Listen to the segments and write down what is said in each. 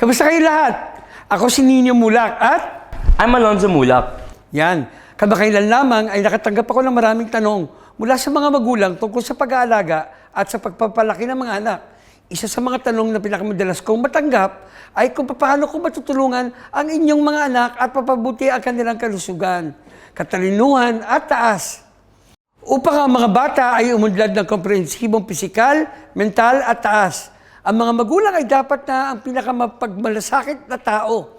Kamusta kayo lahat? Ako si Nino Mulak at I'm Alonzo Mulak. yan, kamakailan lamang ay nakatanggap ako ng maraming tanong mula sa mga magulang tungkol sa pag-aalaga at sa pagpapalaki ng mga anak. Isa sa mga tanong na pinakamadalas kong matanggap ay kung paano ko matutulungan ang inyong mga anak at papabuti ang kanilang kalusugan, katalinuhan at taas. Upang ang mga bata ay umunlad ng komprehensibong pisikal, mental at taas. Ang mga magulang ay dapat na ang pinakamapagmalasakit na tao.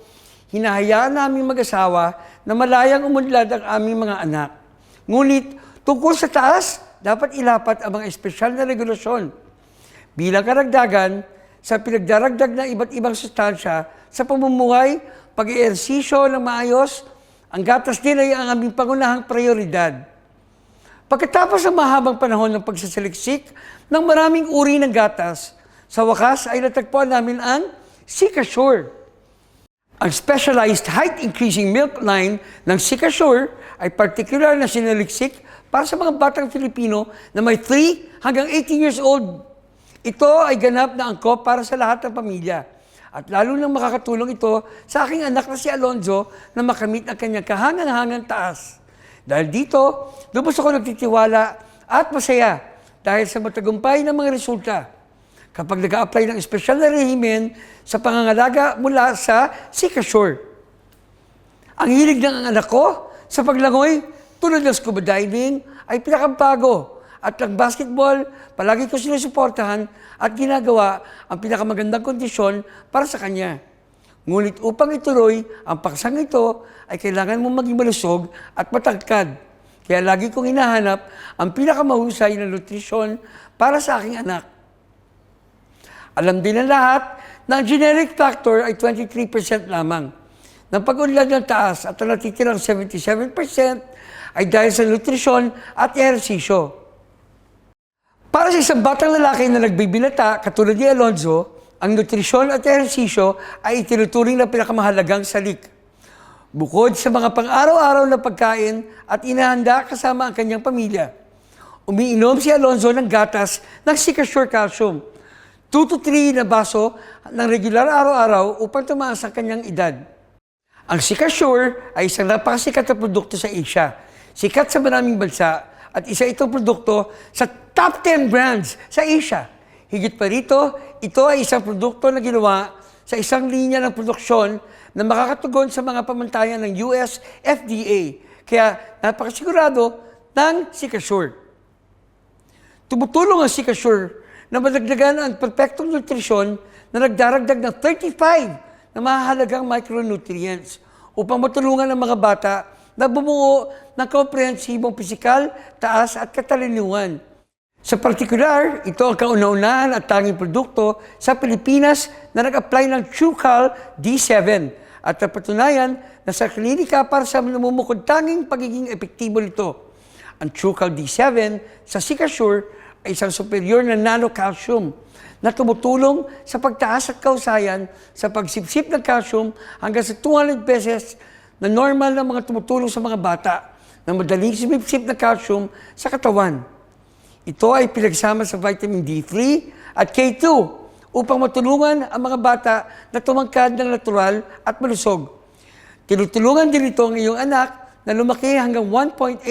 Hinahayaan naming mag-asawa na malayang umunlad ang aming mga anak. Ngunit tungkol sa taas, dapat ilapat ang mga espesyal na regulasyon. Bilang karagdagan, sa pinagdaragdag ng iba't ibang sustansya sa pamumuhay, pag-eersisyo ng maayos, ang gatas din ay ang aming pangunahang prioridad. Pagkatapos ng mahabang panahon ng pagsasaliksik ng maraming uri ng gatas, sa wakas ay natagpuan namin ang Sikasure. Ang specialized height-increasing milk line ng Sikasure ay particular na sinaliksik para sa mga batang Filipino na may 3 hanggang 18 years old. Ito ay ganap na angkop para sa lahat ng pamilya. At lalo nang makakatulong ito sa aking anak na si Alonzo na makamit ang kanyang kahangang-hangang taas. Dahil dito, lubos ako nagtitiwala at masaya dahil sa matagumpay ng mga resulta. Kapag nag apply ng espesyal na rehimen sa pangangalaga mula sa Sikasure. Ang hilig ng anak ko sa paglangoy, tulad ng scuba diving, ay pinakabago. At ang basketball, palagi ko sinusuportahan at ginagawa ang pinakamagandang kondisyon para sa kanya. Ngunit upang ituloy ang paksang ito, ay kailangan mo maging malusog at matagkad. Kaya lagi kong hinahanap ang pinakamahusay na nutrisyon para sa aking anak. Alam din ng lahat na ang generic factor ay 23% lamang. Ng pag-unlad ng taas at ang natitirang 77% ay dahil sa nutrisyon at ehersisyo. Para sa isang batang lalaki na nagbibinata, katulad ni Alonzo, ang nutrisyon at ehersisyo ay itinuturing na pinakamahalagang salik. Bukod sa mga pang-araw-araw na pagkain at inahanda kasama ang kanyang pamilya, umiinom si Alonzo ng gatas ng Sikasure Calcium, 2 to 3 na baso ng regular araw-araw upang tumaas ang kanyang edad. Ang Sikasure ay isang napakasikat na produkto sa Asia. Sikat sa maraming bansa at isa itong produkto sa top 10 brands sa Asia. Higit pa rito, ito ay isang produkto na ginawa sa isang linya ng produksyon na makakatugon sa mga pamantayan ng US FDA. Kaya napakasigurado ng Sikasure. Tumutulong ang Sikasure na madagdagan ang perfectong nutrisyon na nagdaragdag ng 35 na mahalagang micronutrients upang matulungan ang mga bata na bumuo ng komprehensibong pisikal, taas at kataliniwan. Sa partikular, ito ang kauna-unahan at tanging produkto sa Pilipinas na nag-apply ng Trucal D7 at napatunayan na sa klinika para sa namumukod tanging pagiging epektibo nito. Ang Trucal D7 sa Sikasure ay isang superior na nanocalcium na tumutulong sa pagtaas at kausayan sa pagsipsip ng calcium hanggang sa 200 beses na normal na mga tumutulong sa mga bata na madaling sumipsip ng calcium sa katawan. Ito ay pinagsama sa vitamin D3 at K2 upang matulungan ang mga bata na tumangkad ng natural at malusog. Tinutulungan din ito ang iyong anak na lumaki hanggang 1.8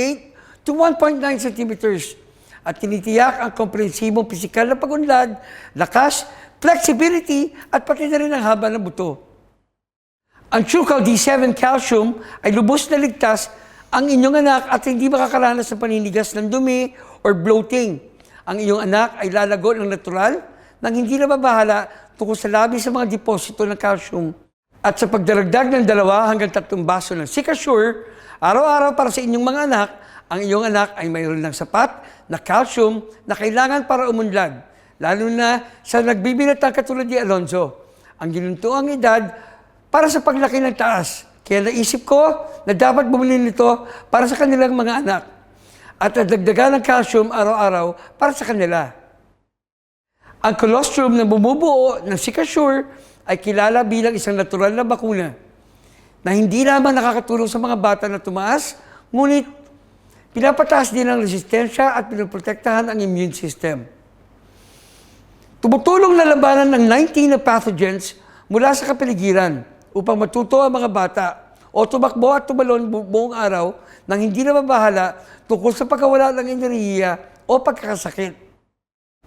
to 1.9 centimeters at tinitiyak ang komprehensibong pisikal na pagunlad, lakas, flexibility at pati na rin ang haba ng buto. Ang Trucal D7 Calcium ay lubos na ligtas ang inyong anak at hindi makakaranas ng paninigas ng dumi or bloating. Ang iyong anak ay lalago ng natural nang hindi na mabahala tungkol sa labi sa mga deposito ng calcium. At sa pagdaragdag ng dalawa hanggang tatlong baso ng Sikasure, araw-araw para sa inyong mga anak, ang iyong anak ay mayroon ng sapat na calcium na kailangan para umunlad, lalo na sa nagbibinatang katulad ni Alonzo. Ang ginuntuang edad para sa paglaki ng taas. Kaya naisip ko na dapat bumili nito para sa kanilang mga anak at nadagdagan ng calcium araw-araw para sa kanila. Ang colostrum na bumubuo ng Sikasure ay kilala bilang isang natural na bakuna na hindi lamang nakakatulong sa mga bata na tumaas, ngunit pinapataas din ang resistensya at pinoprotektahan ang immune system. Tumutulong na labanan ng 19 na pathogens mula sa kapaligiran upang matuto ang mga bata o tumakbo at tumalon bu- buong araw nang hindi na mabahala tungkol sa pagkawala ng enerhiya o pagkakasakit.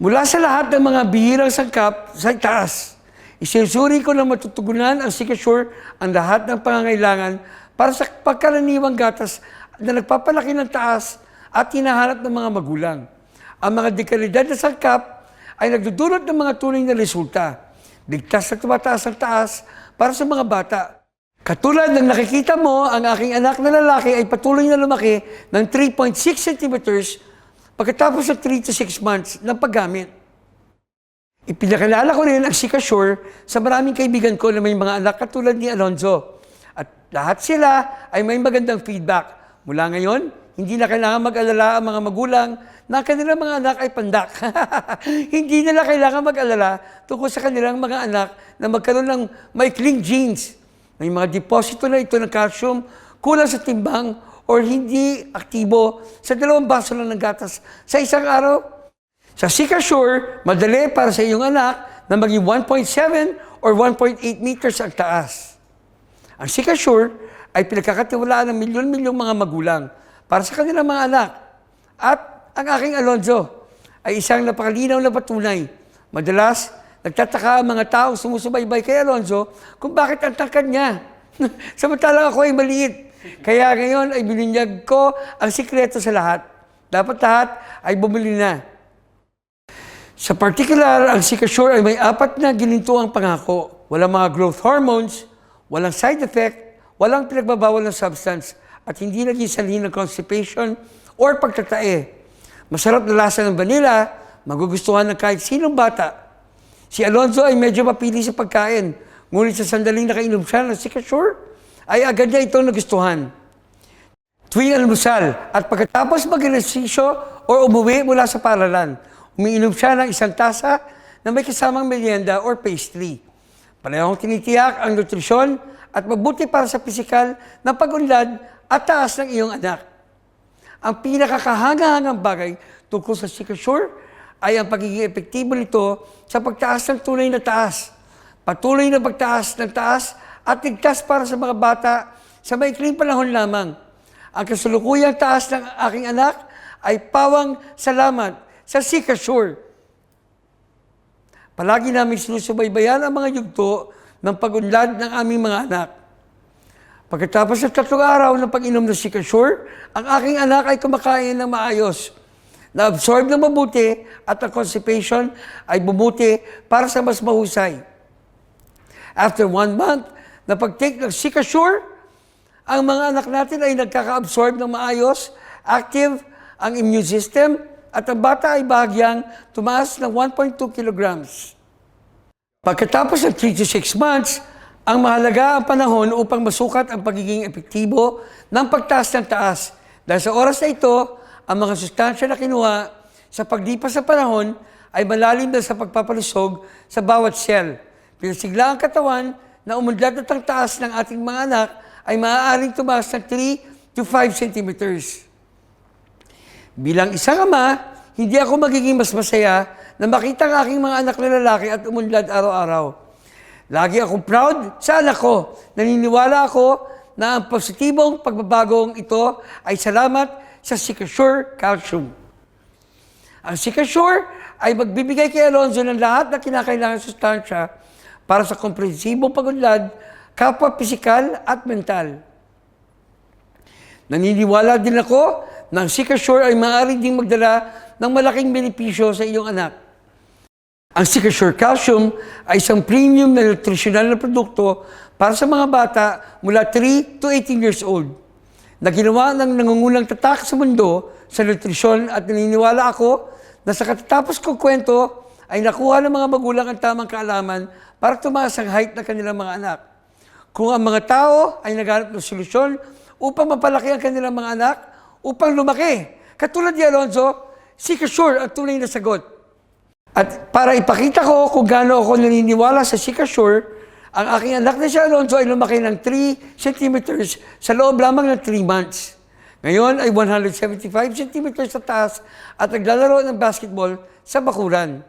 Mula sa lahat ng mga bihirang sangkap sa taas, isinusuri ko na matutugunan ang Sikasure ang lahat ng pangangailangan para sa pagkaraniwang gatas na nagpapalaki ng taas at hinahanap ng mga magulang. Ang mga dekalidad na sangkap ay nagdudulot ng mga tunay na resulta. Ligtas na tumataas ang taas para sa mga bata. Katulad ng nakikita mo, ang aking anak na lalaki ay patuloy na lumaki ng 3.6 centimeters pagkatapos ng 3 to 6 months ng paggamit. Ipinakilala ko rin ang Sikasure sa maraming kaibigan ko na may mga anak katulad ni Alonzo. At lahat sila ay may magandang feedback. Mula ngayon, hindi na kailangan mag-alala ang mga magulang na ang kanilang mga anak ay pandak. hindi nila kailangan mag-alala tungkol sa kanilang mga anak na magkaroon ng maikling genes. May mga deposito na ito ng calcium, kulang sa timbang, or hindi aktibo sa dalawang baso lang ng gatas sa isang araw. Sa Sikasure, madali para sa iyong anak na maging 1.7 or 1.8 meters ang taas. Ang Sikasure ay pinagkakatiwalaan ng milyon-milyong mga magulang para sa kanilang mga anak. At ang aking Alonzo ay isang napakalinaw na patunay. Madalas, nagtataka ang mga tao sumusubaybay kay Alonzo kung bakit ang tangkad niya. Samantalang ako ay maliit. Kaya ngayon ay bininyag ko ang sikreto sa lahat. Dapat lahat ay bumili na. Sa particular, ang Sikasure ay may apat na ginintuang pangako. Walang mga growth hormones, walang side effect, walang pinagbabawal ng substance, at hindi naging sanhi ng constipation or pagtatae. Masarap na lasa ng vanilla, magugustuhan ng kahit sinong bata. Si Alonzo ay medyo mapili sa pagkain, ngunit sa sandaling nakainom siya ng Sikasure, ay agad niya itong nagustuhan. Tuwing almusal at pagkatapos mag-ehersisyo o umuwi mula sa paralan, umiinom siya ng isang tasa na may kasamang merienda or pastry. Parehong tinitiyak ang nutrisyon at mabuti para sa pisikal na pag-unlad at taas ng iyong anak. Ang pinakakahangahangang bagay tungkol sa Sikasure ay ang pagiging epektibo nito sa pagtaas ng tunay na taas. Patuloy na pagtaas ng taas at ligtas para sa mga bata sa maikling panahon lamang. Ang kasulukuyang taas ng aking anak ay pawang salamat sa Sikasure. Palagi namin sinusubaybayan ang mga yugto ng pag-unlad ng aming mga anak. Pagkatapos ng tatlong araw ng pag-inom ng Sikasure, ang aking anak ay kumakain ng maayos. Na-absorb ng mabuti at ang constipation ay bumuti para sa mas mahusay. After one month na pag-take ng Sikasure, ang mga anak natin ay nagkaka-absorb ng maayos, active ang immune system, at ang bata ay bahagyang tumaas ng 1.2 kilograms. Pagkatapos ng 3 to 6 months, ang mahalaga ang panahon upang masukat ang pagiging epektibo ng pagtaas ng taas. Dahil sa oras na ito, ang mga sustansya na kinuha sa paglipas ng panahon ay malalim na sa pagpapalusog sa bawat cell. Pinasigla ang katawan na umundlad at ang taas ng ating mga anak ay maaaring tumaas ng 3 to 5 centimeters. Bilang isang ama, hindi ako magiging mas masaya na makita ang aking mga anak na lalaki at umunlad araw-araw. Lagi akong proud sa anak ko. Naniniwala ako na ang positibong pagbabagong ito ay salamat sa Sikasure Calcium. Ang Sikasure ay magbibigay kay Alonzo ng lahat na kinakailangan sustansya para sa komprehensibong pagunlad, kapwa pisikal at mental. Naniniwala din ako na ang Sikasure ay maaari ding magdala ng malaking benepisyo sa iyong anak. Ang Sikasure Calcium ay isang premium na nutritional na produkto para sa mga bata mula 3 to 18 years old na ginawa ng nangungunang tatak sa mundo sa nutrisyon at naniniwala ako na sa katatapos kong kwento ay nakuha ng mga magulang ang tamang kaalaman para tumaas ang height ng kanilang mga anak. Kung ang mga tao ay naghanap ng solusyon upang mapalaki ang kanilang mga anak, upang lumaki. Katulad ni Alonzo, si Kasure ang tunay na sagot. At para ipakita ko kung gaano ako naniniwala sa Sikasure, ang aking anak na si Alonzo ay lumaki ng 3 centimeters sa loob lamang ng 3 months. Ngayon ay 175 centimeters sa taas at naglalaro ng basketball sa bakuran.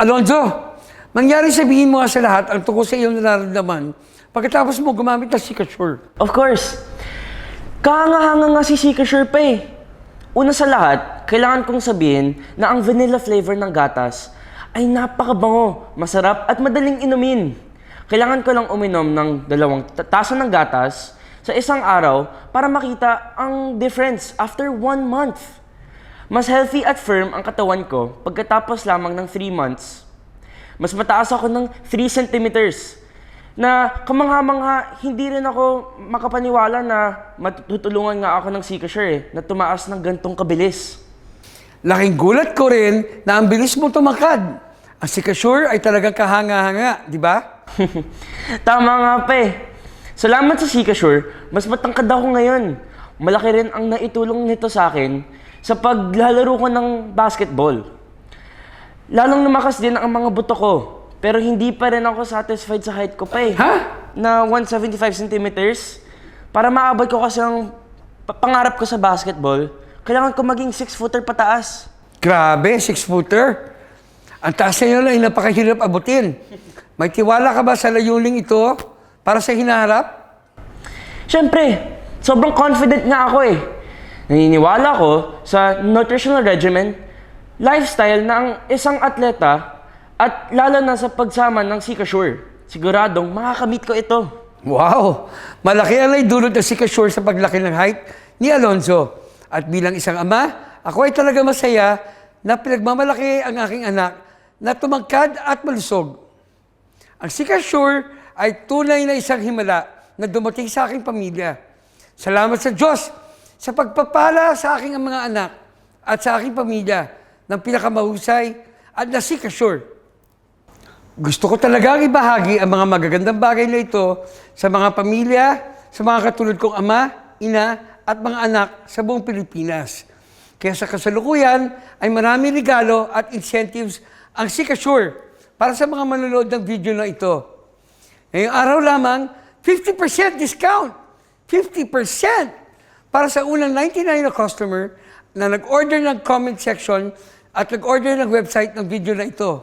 Alonzo, Mangyari sabihin mo sa lahat ang tungkol sa iyong nararamdaman pagkatapos mo gumamit ng Sikasure. Of course. Kahanga-hanga nga si Sika Sure pa eh. Una sa lahat, kailangan kong sabihin na ang vanilla flavor ng gatas ay napakabango, masarap at madaling inumin. Kailangan ko lang uminom ng dalawang ta- tasa ng gatas sa isang araw para makita ang difference after one month. Mas healthy at firm ang katawan ko pagkatapos lamang ng 3 months. Mas mataas ako ng 3 centimeters na kamangha-mangha, hindi rin ako makapaniwala na matutulungan nga ako ng Sikasure eh, na tumaas ng gantong kabilis. Laking gulat ko rin na ang bilis mo tumakad. Ang Sikasure ay talagang kahanga-hanga, di ba? Tama nga pa eh. Salamat sa Sikasure, mas matangkad ako ngayon. Malaki rin ang naitulong nito sa akin sa paglalaro ko ng basketball. Lalong lumakas din ang mga buto ko, pero hindi pa rin ako satisfied sa height ko pa eh. Ha? Na 175 centimeters. Para maabot ko kasi ang pa- pangarap ko sa basketball, kailangan ko maging 6-footer pataas. Grabe, six-footer. Ang taas na yun ay napakahirap abutin. May tiwala ka ba sa layuning ito para sa hinaharap? Siyempre, sobrang confident nga ako eh. Naniniwala ko sa nutritional regimen, lifestyle na ang isang atleta at lalo na sa pagsama ng Sikasure. Siguradong makakamit ko ito. Wow! Malaki ang dulot ng Sikasure sa paglaki ng height ni Alonzo. At bilang isang ama, ako ay talaga masaya na pinagmamalaki ang aking anak na tumangkad at malusog. Ang Sikasure ay tunay na isang himala na dumating sa aking pamilya. Salamat sa Diyos sa pagpapala sa aking mga anak at sa aking pamilya ng pinakamahusay at na Sikasure. Gusto ko talagang ibahagi ang mga magagandang bagay na ito sa mga pamilya, sa mga katulad kong ama, ina, at mga anak sa buong Pilipinas. Kaya sa kasalukuyan ay marami regalo at incentives ang Sikasure para sa mga manonood ng video na ito. Ngayong araw lamang, 50% discount! 50% para sa unang 99 na customer na nag-order ng comment section at nag-order ng website ng video na ito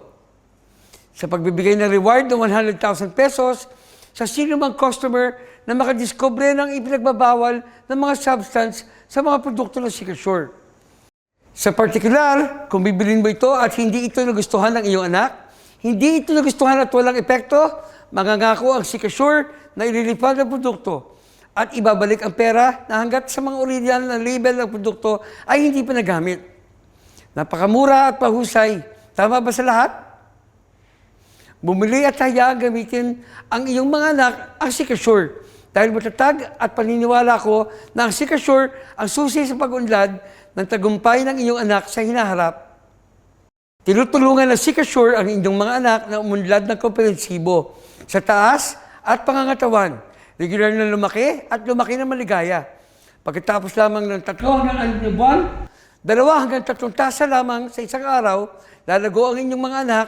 sa pagbibigay ng reward ng 100,000 pesos sa sino mang customer na makadiscover ng ipinagbabawal ng mga substance sa mga produkto ng Sikasure. Sa particular, kung bibilin mo ito at hindi ito nagustuhan ng iyong anak, hindi ito nagustuhan at walang epekto, mangangako ang Sikasure na ililipad ang produkto at ibabalik ang pera na hanggat sa mga original na label ng produkto ay hindi pa nagamit. Napakamura at pahusay. Tama ba sa lahat? Bumili at hayaan gamitin ang iyong mga anak ang Sikasure. Dahil matatag at paniniwala ko na ang Sikasure ang susi sa pag-unlad ng tagumpay ng iyong anak sa hinaharap. Tinutulungan ng Sikasure ang inyong mga anak na umunlad ng komprehensibo sa taas at pangangatawan. Regular na lumaki at lumaki na maligaya. Pagkatapos lamang ng tatlo hanggang anim na buwan, dalawa hanggang tatlong tasa lamang sa isang araw, lalago ang inyong mga anak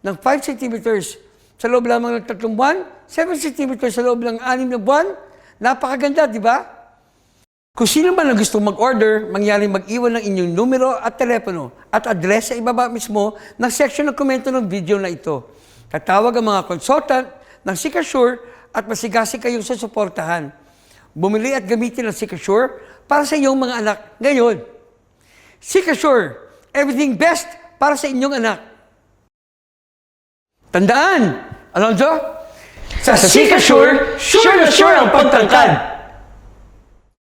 ng 5 centimeters sa loob lamang ng tatlong buwan, 7 centimeters sa loob ng anim na buwan. Napakaganda, di ba? Kung sino man ang gusto mag-order, mangyari mag-iwan ng inyong numero at telepono at address sa ibaba mismo ng section ng komento ng video na ito. Tatawag ang mga consultant ng Sikasure at masigasi kayong susuportahan. Bumili at gamitin ang Sikasure para sa iyong mga anak ngayon. Sikasure, everything best para sa inyong anak. Tandaan, Alonzo, sa Sikasure, sure na sure ang pagtangkad.